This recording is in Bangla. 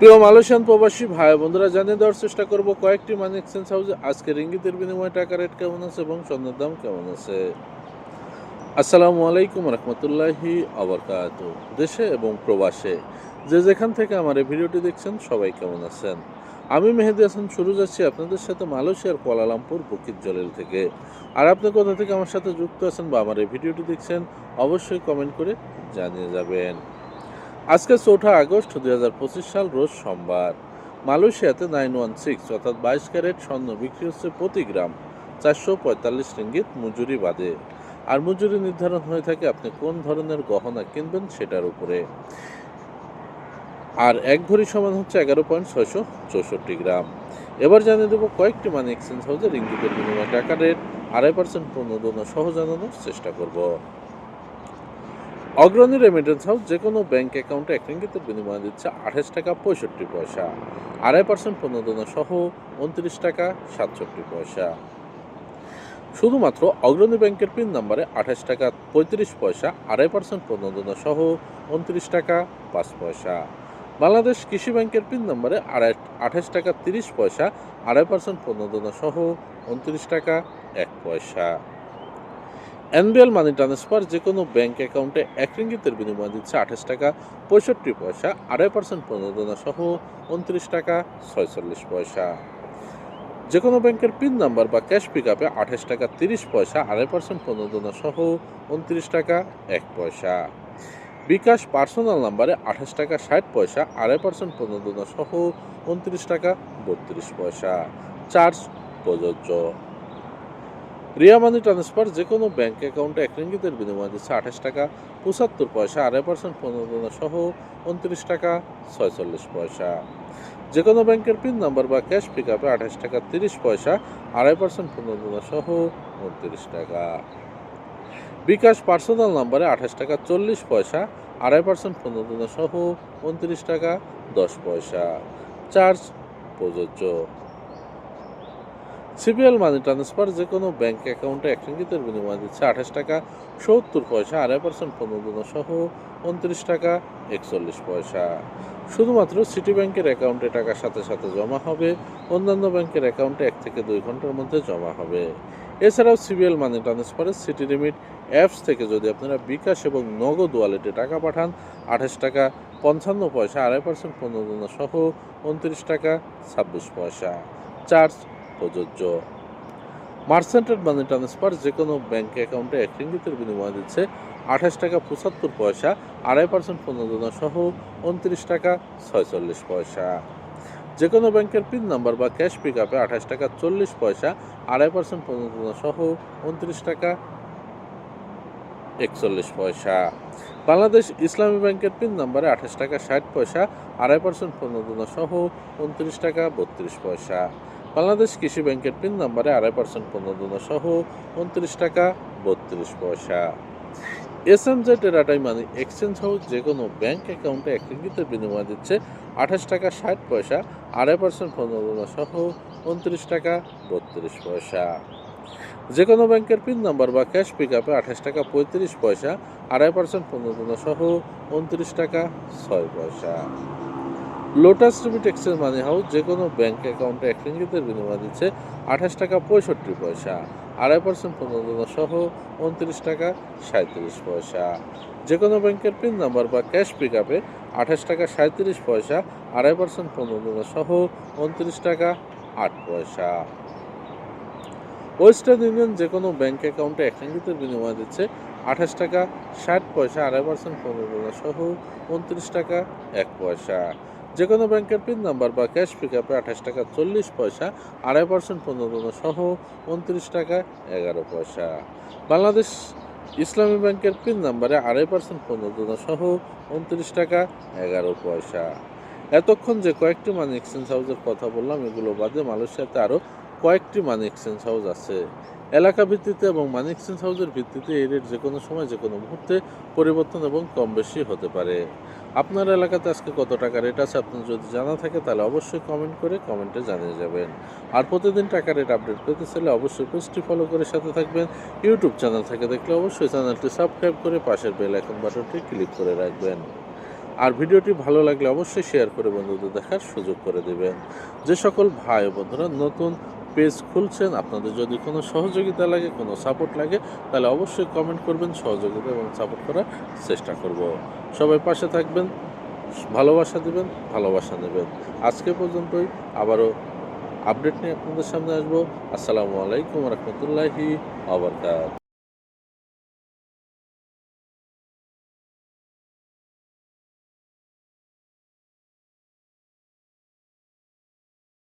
প্রিয় মালয়েশিয়ান প্রবাসী ভাই বন্ধুরা, জানিয়ে দেওয়ার চেষ্টা করব কয়েকটি মানি এক্সচেঞ্জ হাউসে আজকে রিঙ্গিতের বিনিময়ে টাকা রেট কেমন আছে এবং স্বর্ণের দাম কেমন আছে? আসসালামু আলাইকুম রহমতুল্লাহি আবরকাত। দেশে এবং প্রবাসে যে যেখান থেকে আমার এই ভিডিওটি দেখছেন, সবাই কেমন আছেন? আমি মেহেদি হাসান, শুরু যাচ্ছি আপনাদের সাথে মালয়েশিয়ার কোয়ালালামপুর বুকিত জলেল থেকে। আর আপনি কোথা থেকে আমার সাথে যুক্ত আছেন বা আমার এই ভিডিওটি দেখছেন, অবশ্যই কমেন্ট করে জানিয়ে যাবেন। আজকে চৌঠা আগস্ট দুই হাজার পঁচিশ সাল, রোজ সোমবার। মালয়েশিয়াতে নাইন ওয়ান সিক্স অর্থাৎ বাইশ ক্যারেট স্বর্ণ বিক্রি হচ্ছে প্রতি গ্রাম চারশো পঁয়তাল্লিশ রিঙ্গিত মজুরি বাদে। আর মজুরি নির্ধারণ হয়ে থাকে আপনি কোন ধরনের গহনা কিনবেন সেটার উপরে। আর এক ভরি সমান হচ্ছে এগারো পয়েন্ট ছয়শো চৌষট্টি গ্রাম। এবার জানিয়ে দেবো কয়েকটি মানি এক্সচেঞ্জ হাউসে রিঙ্গিতের বিনিময়ে টাকা রেট আড়াই পার্সেন্ট প্রণোদনা সহ জানানোর চেষ্টা করব। অগ্রণী রেমিটেন্স হাউস যে কোনো ব্যাংক অ্যাকাউন্টে এক রিঙ্গিতের বিনিময়ে দিচ্ছে আঠাশ টাকা পঁয়ষট্টি পয়সা, আড়াই পার্সেন্ট প্রণোদনা সহ উনত্রিশ টাকা সাতষট্টি পয়সা। শুধুমাত্র অগ্রণী ব্যাংকের পিন নাম্বারে আঠাশ টাকা পঁয়ত্রিশ পয়সা, আড়াই পার্সেন্ট প্রণোদনা সহ উনত্রিশ টাকা পাঁচ পয়সা। বাংলাদেশ কৃষি ব্যাংকের পিন নম্বরে আড়াই, আঠাশ টাকা তিরিশ পয়সা, আড়াই পার্সেন্ট প্রণোদনা সহ উনত্রিশ টাকা এক পয়সা। এনবিএল মানি ট্রান্সফার যে কোনো ব্যাঙ্ক অ্যাকাউন্টে এক রিঙ্গিতের বিনিময়ে দিচ্ছে আঠাশ টাকা, পঁয়ষট্টি পয়সা, আড়াই পার্সেন্ট প্রণোদনা সহ উনত্রিশ টাকা, ছয়চল্লিশ পয়সা। যে কোনো ব্যাংকের পিন নাম্বার বা ক্যাশ পিক আপে আঠাশ টাকা, তিরিশ পয়সা, আড়াই পার্সেন্ট প্রণোদনা সহ উনত্রিশ টাকা, এক পয়সা। বিকাশ পার্সোনাল নাম্বারে আঠাশ টাকা, ষাট পয়সা, আড়াই পার্সেন্ট প্রণোদনা সহ উনত্রিশ টাকা, বত্রিশ পয়সা। চার্জ প্রযোজ্য। রিয়া মানি ট্রান্সফার যে কোনো ব্যাঙ্ক অ্যাকাউন্টে এক রিঙ্গিতের বিনিময়ে দিচ্ছে আঠাশ টাকা, পঁচাত্তর পয়সা, আড়াই পার্সেন্ট প্রণোদনা সহ উনত্রিশ টাকা, ছয়চল্লিশ পয়সা। যে কোনো ব্যাংকের পিন নাম্বার বা ক্যাশ পিক আপে আঠাশ টাকা, তিরিশ পয়সা, আড়াই পার্সেন্ট প্রণোদনা সহ উনত্রিশ টাকা। বিকাশ পার্সোনাল নাম্বারে আঠাশ টাকা, চল্লিশ পয়সা, আড়াই পার্সেন্ট প্রণোদনা সহ উনত্রিশ টাকা, দশ পয়সা। চার্জ প্রযোজ্য। সিবিএল মানি ট্রান্সফার যে কোনো ব্যাংক অ্যাকাউন্টে এক রিঙ্গিতের বিনিময়ে দিচ্ছে আঠাশ টাকা, সত্তর পয়সা, আড়াই পার্সেন্ট প্রণোদনা সহ উনত্রিশ টাকা, একচল্লিশ পয়সা। শুধুমাত্র সিটি ব্যাংকের অ্যাকাউন্টে টাকার সাথে সাথে জমা হবে, অন্যান্য ব্যাংকের অ্যাকাউন্টে এক থেকে দুই ঘণ্টার মধ্যে জমা হবে। এছাড়াও সিবিএল মানি ট্রান্সফারের সিটি লিমিট অ্যাপস থেকে যদি আপনারা বিকাশ এবং নগদ ওয়ালেটে টাকা পাঠান, আঠাশ টাকা, পঞ্চান্ন পয়সা, আড়াই পার্সেন্ট প্রণোদনা সহ উনত্রিশ টাকা, ছাব্বিশ পয়সা। চার্জ প্রযোজ্য। মার্সেন্টেড মানি ট্রান্সফার যে কোনো ব্যাংক অ্যাকাউন্টে এক রিঙ্গিতের বিনিময়ে দিচ্ছে আঠাশ টাকা পঁচাত্তর পয়সা, আড়াই পার্সেন্ট প্রণোদনা সহ উনত্রিশ টাকা ছয়চল্লিশ পয়সা। যে কোনো ব্যাংকের পিন নাম্বার বা ক্যাশ পিক আপে আঠাশ টাকা চল্লিশ পয়সা, আড়াই পার্সেন্ট প্রণোদনা সহ উনত্রিশ টাকা একচল্লিশ পয়সা। বাংলাদেশ ইসলামী ব্যাংকের পিন নাম্বারে আঠাশ টাকা ষাট পয়সা, আড়াই পার্সেন্ট প্রণোদনা সহ উনত্রিশ টাকা বত্রিশ পয়সা। বাংলাদেশ কৃষি ব্যাংকের পিন নাম্বারে আড়াই পার্সেন্ট প্রণোদনা সহ উনত্রিশ টাকা বত্রিশ পয়সা। এস এম জেড এরাটাই মানি এক্সচেঞ্জ হাউস যে কোনো ব্যাংক অ্যাকাউন্টে এক বিনিময় দিচ্ছে আঠাশ টাকা ষাট পয়সা, আড়াই পার্সেন্ট প্রণোদনা সহ উনত্রিশ টাকা বত্রিশ পয়সা। যে কোনো ব্যাংকের পিন নাম্বার বা ক্যাশ পিক আপে আঠাশ টাকা পঁয়ত্রিশ পয়সা, আড়াই পার্সেন্ট প্রণোদনা সহ উনত্রিশ টাকা ছয় পয়সা। Lotus remit exchange money house যে কোনো ব্যাঙ্ক অ্যাকাউন্টে এক রিঙ্গিতের বিনিময় দিচ্ছে আঠাশ টাকা পঁয়ষট্টি পয়সা, আড়াই পার্সেন্ট প্রণোদনা সহ উনত্রিশ টাকা সাঁত্রিশ পয়সা। যে কোনো ব্যাংকের পিন নাম্বার বা ক্যাশ পিক আপে আঠাশ টাকা সাঁত্রিশ পয়সা, আড়াই পার্সেন্ট প্রণোদনা সহ উনত্রিশ টাকা আট পয়সা। ওয়েস্টার্ন ইউনিয়ন যে কোনো ব্যাঙ্ক অ্যাকাউন্টে এক রিঙ্গিতের বিনিময় দিচ্ছে আঠাশ টাকা ষাট পয়সা, আড়াই পার্সেন্ট প্রণোদনা সহ উনত্রিশ টাকা এক পয়সা। যে কোনো ব্যাংকের পিন নাম্বার বা ক্যাশ পিক আপে আঠাশ টাকা চল্লিশ পয়সা, আড়াই পার্সেন্ট প্রণোদনা সহ উনত্রিশ টাকা এগারো পয়সা। বাংলাদেশ ইসলামী ব্যাংকের পিন নাম্বারে আড়াই পার্সেন্ট প্রণোদনা সহ উনত্রিশ টাকা এগারো পয়সা। এতক্ষণ যে কয়েকটি মানি এক্সচেঞ্জ হাউসের কথা বললাম, এগুলো বাদে মালয়েশিয়াতে আরও কয়েকটি মানি এক্সচেঞ্জ হাউস আছে। এলাকা ভিত্তিতে এবং মানি এক্সচেঞ্জ হাউসের ভিত্তিতে এই রেট যে কোনো সময় যে কোনো মুহূর্তে পরিবর্তন এবং কম বেশি হতে পারে। আপনার এলাকাতে আজকে কত টাকা রেট আছে আপনার যদি জানা থাকে তাহলে অবশ্যই কমেন্ট করে কমেন্টে জানিয়ে যাবেন। আর প্রতিদিন টাকা রেট আপডেট পেতে চাইলে অবশ্যই পেজটি ফলো করে সাথে থাকবেন। ইউটিউব চ্যানেল থেকে দেখলে অবশ্যই চ্যানেলটি সাবস্ক্রাইব করে পাশের বেল আইকন বাটনটি ক্লিক করে রাখবেন। আর ভিডিওটি ভালো লাগলে অবশ্যই শেয়ার করে বন্ধুদের দেখার সুযোগ করে দেবেন। যে সকল ভাই বন্ধুরা নতুন পেজ খুলছেন, আপনাদের যদি কোনো সহযোগিতা লাগে, কোনো সাপোর্ট লাগে, তাহলে অবশ্যই কমেন্ট করবেন, সহযোগিতা এবং সাপোর্ট করার চেষ্টা করব। সবাই পাশে থাকবেন, ভালোবাসা দেবেন, ভালোবাসা নেবেন। আজকে পর্যন্তই আবারও আপডেট নিয়ে আপনাদের সামনে আসব। আসসালামু আলাইকুম রহমতুল্লাহি আবরকাত